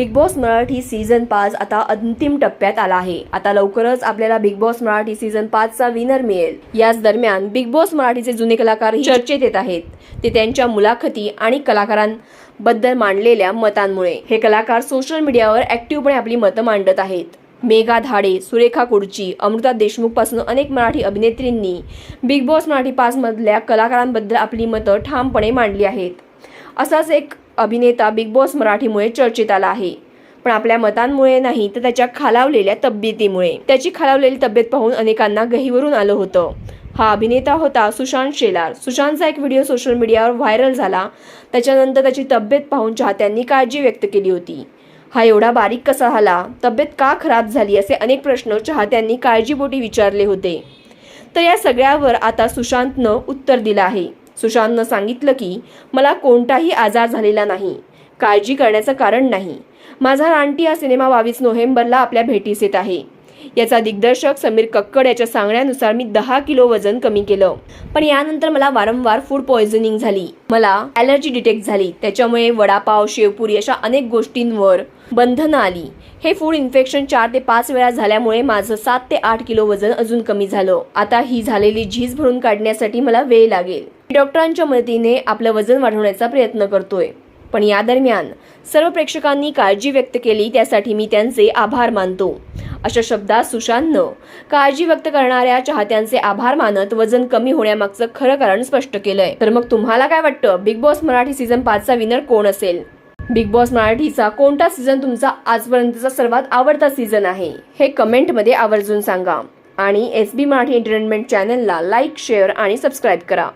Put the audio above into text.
Big boss Marathi season पाच आता अंतिम टप्प्यात आला आहे. आता लवकरच आपल्याला बिग बॉस मराठी सीझन पाचचा विनर मिळेल. याच दरम्यान बिग बॉस मराठीचे जुने कलाकार चर्चेत येत आहेत. ते त्यांच्या मुलाखती आणि कलाकारांबद्दल मांडलेल्या मतांमुळे. हे कलाकार सोशल मीडियावर ऍक्टिव्हपणे आपली मतं मांडत आहेत. मेघा धाडे सुरेखा कुडची अमृता देशमुखपासून अनेक मराठी अभिनेत्रींनी बिग बॉस मराठी पाच मधल्या कलाकारांबद्दल आपली मतं ठामपणे मांडली आहेत. असाच एक अभिनेता बिग बॉस मराठीमुळे चर्चेत आला आहे. पण आपल्या मतांमुळे नाही तर त्याच्या खालावलेल्या तब्येतीमुळे. त्याची खालावलेली तब्येत पाहून अनेकांना गहीवरून आलं होतं. हा अभिनेता होता सुशांत शेलार. सुशांतचा एक व्हिडिओ सोशल मीडियावर व्हायरल झाला. त्याच्यानंतर त्याची तब्येत पाहून चाहत्यांनी काळजी व्यक्त केली होती. हा एवढा बारीक कसा झाला? तब्येत का खराब झाली असे अनेक प्रश्न चाहत्यांनी काळजीपोटी विचारले होते. तर या सगळ्यावर आता सुशांतनं उत्तर दिलं आहे. सुशांतनं सांगितलं की मला कोणताही आजार झालेला नाही. काळजी करण्याचं कारण नाही. माझा रानटी हा सिनेमा बावीस नोव्हेंबरला आपल्या भेटीस येत आहे. याचा दिग्दर्शक समीर कक्कड याच्या सांगण्यानुसार मी दहा किलो वजन कमी केलं. पण यानंतर मला वारंवार फूड पॉयझनिंग झाली. मला ॲलर्जी डिटेक्ट झाली. त्याच्यामुळे वडापाव शेवपुरी अशा अनेक गोष्टींवर बंधनं आली. हे फूड इन्फेक्शन चार ते पाच वेळा झाल्यामुळे माझं सात ते आठ किलो वजन अजून कमी झालं. आता ही झालेली झीज भरून काढण्यासाठी मला वेळ लागेल. डॉक्टरांच्या मदतीने आपलं वजन वाढवण्याचा प्रयत्न करतोय. पण या दरम्यान सर्व प्रेक्षकांनी काळजी व्यक्त केली त्यासाठी मी त्यांचे आभार मानतो. अशा शब्दात सुशांतनं काळजी व्यक्त करणाऱ्या चाहत्यांचे आभार मानत वजन कमी होण्यामागचं खरं कारण स्पष्ट केलंय. तर मग तुम्हाला काय वाटतं? बिग बॉस मराठी सीझन पाचचा विनर कोण असेल? बिग बॉस मराठीचा कोणता सीझन तुमचा आजपर्यंतचा सर्वात आवडता सीझन आहे? हे कमेंटमध्ये आवर्जून सांगा. आणि एस बी मराठी एंटरटेनमेंट चॅनलला लाईक शेअर आणि सबस्क्राईब करा.